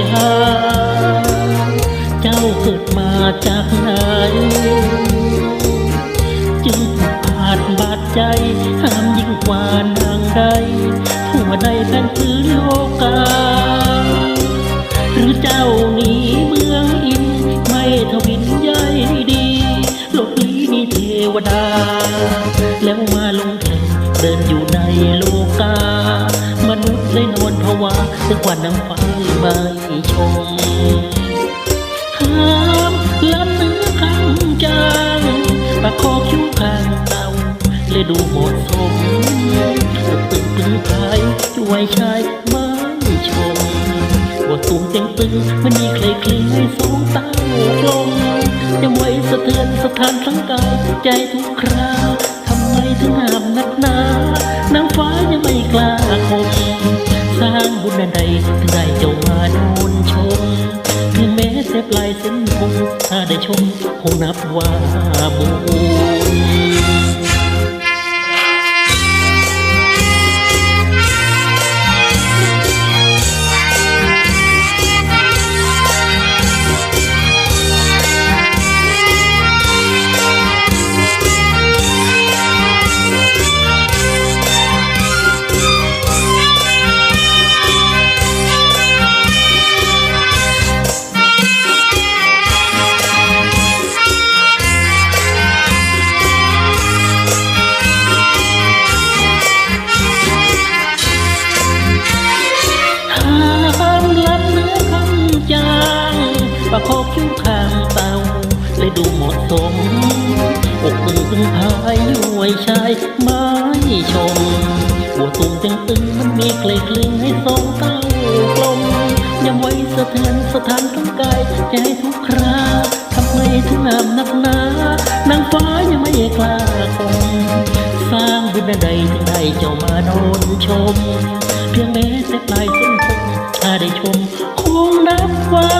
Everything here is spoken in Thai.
ยา เจ้าเกิดมาจากไหน จึงผูกขาดบาดใจห้ามยิ่งกว่านางใดทั่วใดแผ่นพื้นโลกา หรือเจ้าหนีเมืองอิน ไม่ทวินใยดีหลบลี้มีเทวดา แล้วมาลงแข่งเดินอยู่ในโลกามนุษย์เลยนอนภา วาถึงวันน้ำฟ้าไม่ชมห้ามลำเนื้อคำจางปากคอคิ้วข้างเตาเลยดูหมาะสมตึงตึงตึงไทยช่วยชายไม่ชมว่าตูมเต็งตึงมันมีใครคลิ้งให้สองต้าลมยังไว้สะเทือนสถานทั้งกายใจทุกคราวทำไมถึงห้ามนัก งแม้แต่ปลายเส้นคงถ้าได้ชมคงนับว่าบุญ ประคอคิ้วข้างเตาเลยดูเหมาะสมอกตึงตึงพายอยู่ไว้ชายไม้ชมหัวตุ่มตึงตึงมันมีเกล็ดกลึงให้สองเต้ากลมยังไว้สะเทือนสถานทั้งกายใจทุกคราทำไมถึงนามนักหนานางฟ้ายังไม่กล้าคงสร้างบุญใดถึงได้เจ้ามาโดนชม เพียงแม้แต่ปลายเส้นคงถ้าได้ชมคงนับว่า